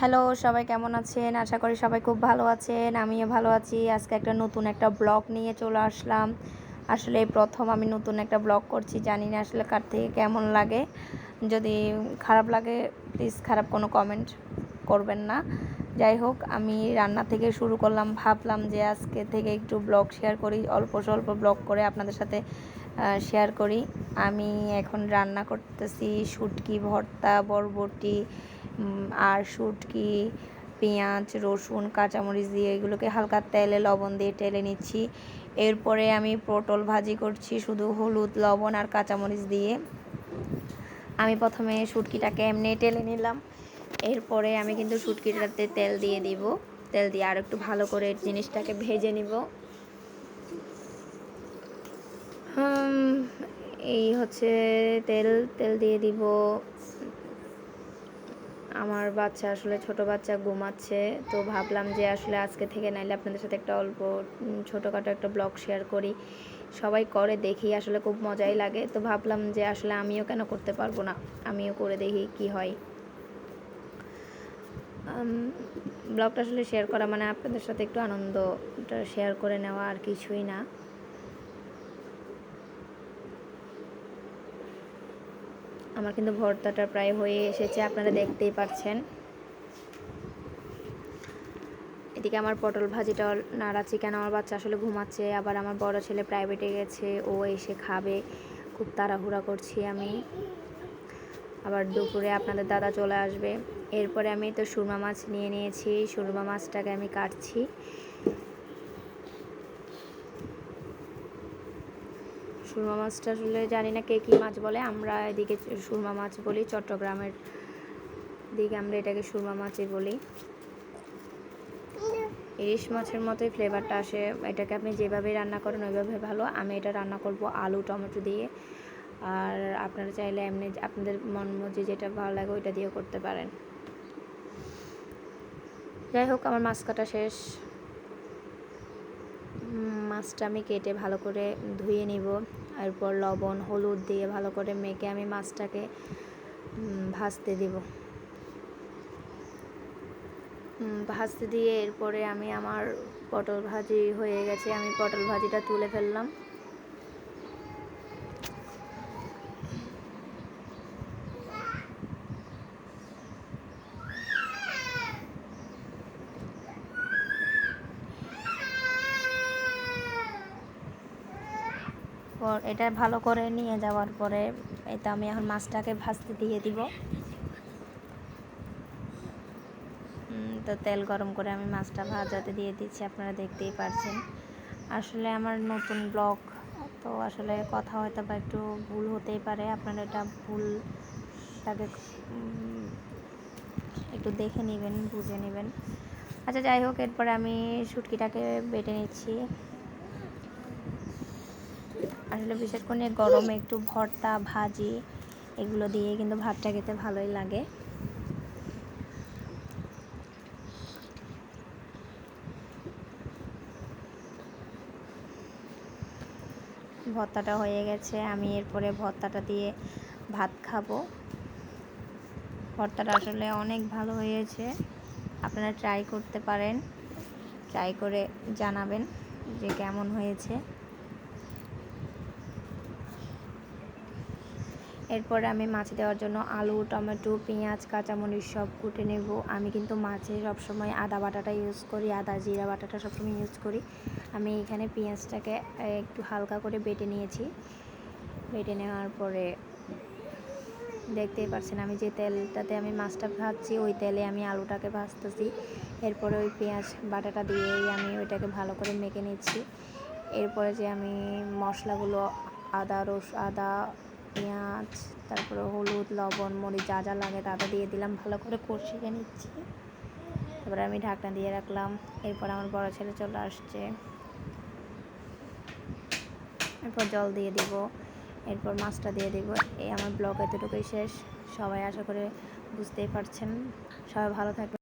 Hello, সবাই কেমন আছেন? আশা করি সবাই খুব ভালো আছেন, আমিও ভালো আছি। আজকে একটা নতুন একটা ব্লগ নিয়ে চলে আসলাম। আসলে প্রথম আমি নতুন একটা ব্লগ করছি, জানি না আসলে কার থেকে কেমন লাগে। যদি খারাপ লাগে প্লিজ খারাপ কোনো কমেন্ট করবেন না। যাই হোক, আমি রান্না থেকে শুরু করলাম, ভাবলাম যে আজকে থেকে একটু ব্লগ শেয়ার করি, অল্প স্বল্প ব্লগ করে আপনাদের সাথে শেয়ার করি। আমি এখন রান্না করতেছি শুটকি, ভর্তা, বরবটি আর শুটকি, পেঁয়াজ, রসুন, কাঁচামরিচ দিয়ে এগুলোকে হালকা তেলে, লবণ দিয়ে টেলে নিচ্ছি। এরপরে আমি পটল ভাজি করছি শুধু হলুদ, লবণ আর কাঁচামরিচ দিয়ে। আমি প্রথমে শুটকিটাকে এমনি টেলে নিলাম। এরপরে আমি কিন্তু শুটকিটাতে তেল দিয়ে দিব। তেল দিয়ে আর একটু ভালো করে জিনিসটাকে ভেজে নিব। এই হচ্ছে তেল তেল দিয়ে দিব। আমার বাচ্চা আসলে ছোট বাচ্চা ঘুমাচ্ছে, তো ভাবলাম যে আসলে আজকে থেকে নাইলে আপনাদের সাথে একটা অল্প ছোটোখাটো একটা ব্লগ শেয়ার করি। সবাই করে দেখি, আসলে খুব মজাই লাগে। তো ভাবলাম যে আসলে আমিও কেন করতে পারব না? আমিও করে দেখি কি হয়। ব্লগটা আসলে শেয়ার করা মানে আপনাদের সাথে একটু আনন্দটা শেয়ার করে নেওয়া আর কিছুই না। আমার কিন্তু ভর্তাটা প্রায় হয়ে এসেছে, আপনারা দেখতেই পাচ্ছেন। এদিকে আমার পটল ভাজিটা নাড়াচ্ছি কেন আমার বাচ্চা আসলে ঘুমাচ্ছে, আবার আমার বড় ছেলে প্রাইভেটে গেছে, ও এসে খাবে। খুব তাড়াহুড়া করছি আমি। আবার দুপুরে আপনাদের দাদা চলে আসবে। এরপরে আমি তো সুরমা মাছ নিয়ে নিয়েছি, সুরমা মাছটাকে আমি কাটছি। সুরমা মাছটা আসলে জানি না কে কী মাছ বলে। আমরা এদিকে সুরমা মাছ বলি, চট্টগ্রামের দিকে আমরা এটাকে সুরমা মাছই বলি। ইলিশ মাছের মতোই ফ্লেভারটা আসে। এটাকে আপনি যেভাবে রান্না করেন ওইভাবে ভালো। আমি এটা রান্না করব আলু, টমেটো দিয়ে। আর আপনারা চাইলে এমনি আপনাদের মন মর্জি যেটা ভালো লাগে ওইটা দিয়েও করতে পারেন। যাই হোক, আমার মাছ কাটা শেষ। মাছটা আমি কেটে ভালো করে ধুয়ে নিব। এরপর লবণ, হলুদ দিয়ে ভালো করে মেখে আমি মাছটাকে ভাজতে দিব। ভাজতে দিয়ে এরপরে আমি আমার পটল ভাজি হয়ে গেছে, আমি পটল ভাজিটা তুলে ফেললাম। পর এটা ভালো করে নিয়ে যাওয়ার পরে এটা আমি এখন মাছটাকে ভাজতে দিয়ে দিব। তো তেল গরম করে আমি মাছটা ভাজাতে দিয়ে দিচ্ছি, আপনারা দেখতেই পারছেন। আসলে আমার নতুন ব্লগ, তো আসলে কথা হয়তো বা একটু ভুল হতেই পারে, আপনারা এটা ভুলটাকে একটু দেখে নেবেন, বুঝে নেবেন। আচ্ছা যাই হোক, এরপরে আমি শুটকিটাকে বেটে নিচ্ছি। আসলে বিশেষ করে গরমে একটু ভর্তা, ভাজি এগুলো দিয়ে কিন্তু ভাতটা খেতে ভালোই লাগে। ভর্তাটা হয়ে গেছে, আমি এরপরে ভর্তাটা দিয়ে ভাত খাব। ভর্তাটা আসলে অনেক ভালো হয়েছে, আপনারা ট্রাই করতে পারেন। ট্রাই করে জানাবেন যে কেমন হয়েছে। এরপরে আমি মাছ দেওয়ার জন্য আলু, টমেটো, পেঁয়াজ, কাঁচামরিচ সব কুটে নেব। আমি কিন্তু মাছে সবসময় আদা বাটাটা ইউজ করি, আদা, জিরা বাটাটা সবসময় ইউজ করি। আমি এখানে পেঁয়াজটাকে একটু হালকা করে বেটে নিয়েছি। বেটে নেওয়ার পরে দেখতেই পাচ্ছেন আমি যে তেলটাতে আমি মাছটা ভাজছি, ওই তেলে আমি আলুটাকে ভাজতেছি। এরপরে ওই পেঁয়াজ বাটাটা দিয়েই আমি ওইটাকে ভালো করে মেখে নিচ্ছি। এরপরে যে আমি মশলাগুলো, আদা রস আদা পেঁয়াজ, তারপরে হলুদ, লবণ, মরিচ যা যা লাগে তাটা দিয়ে দিলাম। ভালো করে কষিয়ে নিচ্ছি। তারপরে আমি ঢাকনা দিয়ে রাখলাম। এরপর আমার বড় ছেলে চলে আসছে। এরপর জল দিয়ে দিব। এরপর মাছটা দিয়ে দিব। এই আমার ব্লগ এতটুকুই শেষ। সবাই আশা করে বুঝতেই পারছেন। সবাই ভালো থাকবে